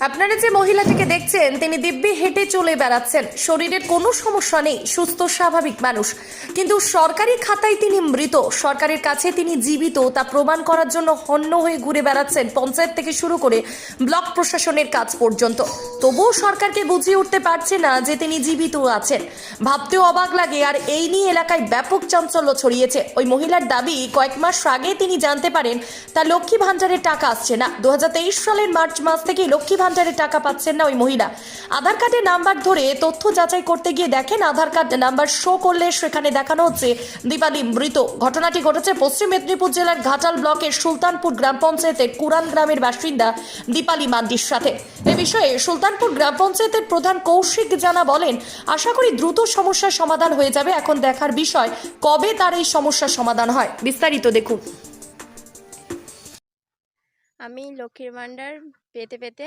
আপনারা যে মহিলাটিকে দেখছেন, তিনি দিব্যি হেঁটে চলে বেড়াচ্ছেন। শরীরের কোনো সমস্যা নেই, সুস্থ, স্বাভাবিক মানুষ। কিন্তু সরকারি খাতায় তিনি মৃত। সরকারের কাছে তিনি জীবিত। তা প্রমাণ করার জন্য হন্য হয়ে ঘুরে বেড়াচ্ছেন পঞ্চায়েত থেকে শুরু করে ব্লক প্রশাসনের কাজ পর্যন্ত। তবুও সরকারকে বুঝিয়ে উঠতে পারছে না যে তিনি জীবিত আছেন। ভাবতেও অবাক লাগে, আর এই নিয়ে এলাকায় ব্যাপক চাঞ্চল্য ছড়িয়েছে। ওই মহিলার দাবি, কয়েক মাস আগে তিনি জানতে পারেন, তার লক্ষ্মী ভাণ্ডারের টাকা আসছে না। দু হাজার তেইশ সালের মার্চ মাস থেকে লক্ষ্মী ভাণ্ডারের টাকা পাচ্ছেন না ওই মহিলা। আধার কার্ডের নাম্বার ধরে তথ্য যাচাই করতে গিয়ে দেখেন আধার কার্ড নাম্বার শো করলে সেখানে দেখানো হচ্ছে দীপালি মৃত। ঘটনাটি ঘটেছে পশ্চিম মেদিনীপুর জেলার ঘাটাল ব্লকের সুলতানপুর গ্রাম পঞ্চায়েতের কুরান গ্রামের বাসিন্দা দীপালি মান্ডির সাথে। এ বিষয়ে সুলতানপুর গ্রাম পঞ্চায়েতের প্রধান কৌশিক জানা বলেন, আশা করি দ্রুত সমস্যার সমাধান হয়ে যাবে। এখন দেখার বিষয় কবে তার এই সমস্যার সমাধান হয়। বিস্তারিত দেখুন। আমি লক্ষ্মীর ভাণ্ডার পেতে পেতে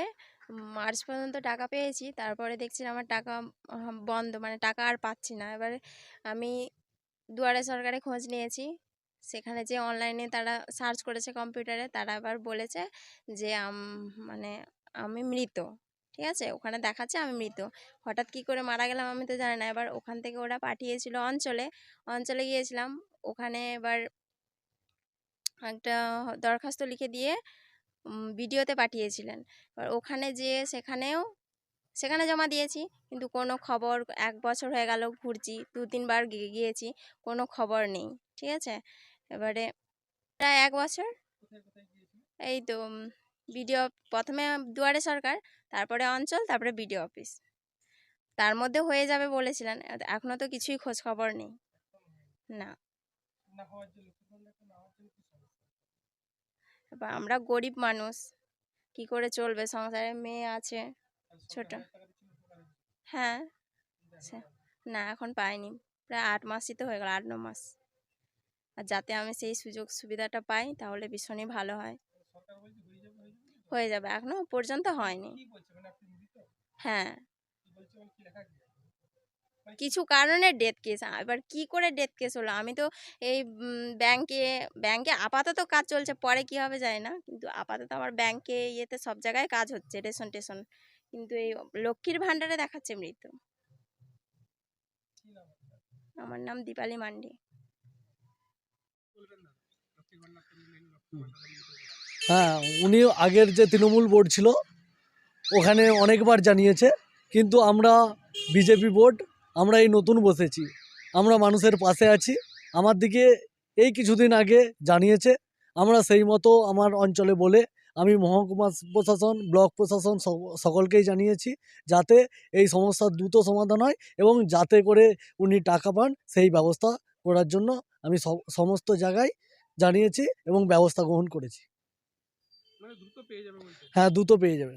মার্চ পর্যন্ত টাকা পেয়েছি। তারপরে দেখছি আমার টাকা বন্ধ মানে টাকা আর পাচ্ছি না। এবারে আমি দুয়ারে সরকারে খোঁজ নিয়েছি। সেখানে যে অনলাইনে তারা সার্চ করেছে কম্পিউটারে তারা আবার বলেছে যে মানে আমি মৃত। ঠিক আছে? ওখানে দেখাচ্ছে আমি মৃত। হঠাৎ কি করে মারা গেলাম আমি তো জানি না। এবার ওখান থেকে ওরা পাঠিয়েছিল অঞ্চলে। অঞ্চলে গিয়েছিলাম। ওখানে এবার একটা দরখাস্ত লিখে দিয়ে ভিডিওতে পাঠিয়েছিলেন। এবার ওখানে যেয়ে সেখানেও, সেখানে জমা দিয়েছি। কিন্তু কোনো খবর, এক বছর হয়ে গেল ঘুরছি দু তিনবার গিয়েছি, কোনো খবর নেই, ঠিক আছে? এবারে প্রায় এক বছর। এই তো বিডিও প্রথমে দুয়ারে সরকার, তারপরে অঞ্চল, তারপরে বিডিও অফিস। তার মধ্যে হয়ে যাবে বলেছিলেন এ- এখনও তো কিছুই খোঁজ খবর নেই। না। এবার আমরা গরিব মানুষ, কি করে চলবে? সংসারে মেয়ে আছে, ছোট। হ্যাঁ না, এখন পাইনি। প্রায় আট মাসই তো হয়ে গেল, আট, ন মাস। আর যাতে আমি সেই সুযোগ সুবিধাটা পাই, তাহলে ভীষণই ভালো হয়। হয়ে যাবে, এখনও পর্যন্ত হয়নি। হ্যাঁ। কিছু কারণে ডেথ কেস এবার কি করে ডেথ কেস হলো? আমি তো এই ব্যাংকে ব্যাংকে আপাতত কাজ চলছে পরে কি হবে যায় না কিন্তু আপাতত আমার ব্যাংকে ইয়েতে সব জায়গায় কাজ হচ্ছে রেশন টেশন। কিন্তু এই লক্ষ্মীর ভাণ্ডারে দেখাচ্ছে মৃত্যু। আমার নাম দীপালি মান্ডি। হ্যাঁ উনি আগের যে তৃণমূল বোর্ড ছিল ওখানে অনেকবার জানিয়েছে কিন্তু আমরা বিজেপি বোর্ড আমরা এই নতুন বসেছি। আমরা মানুষের পাশে আছি। আমার দিকে এই কিছুদিন আগে জানিয়েছে আমরা সেই মতো আমার অঞ্চলে বলে আমি মহকুমা প্রশাসন ব্লক প্রশাসন সকলকেই জানিয়েছি যাতে এই সমস্যার দ্রুত সমাধান হয় এবং যাতে করে উনি টাকা পান সেই ব্যবস্থা করার জন্য আমি সব- সমস্ত জায়গায় জানিয়েছি এবং ব্যবস্থা গ্রহণ করেছি। হ্যাঁ দ্রুত পেয়ে যাবে।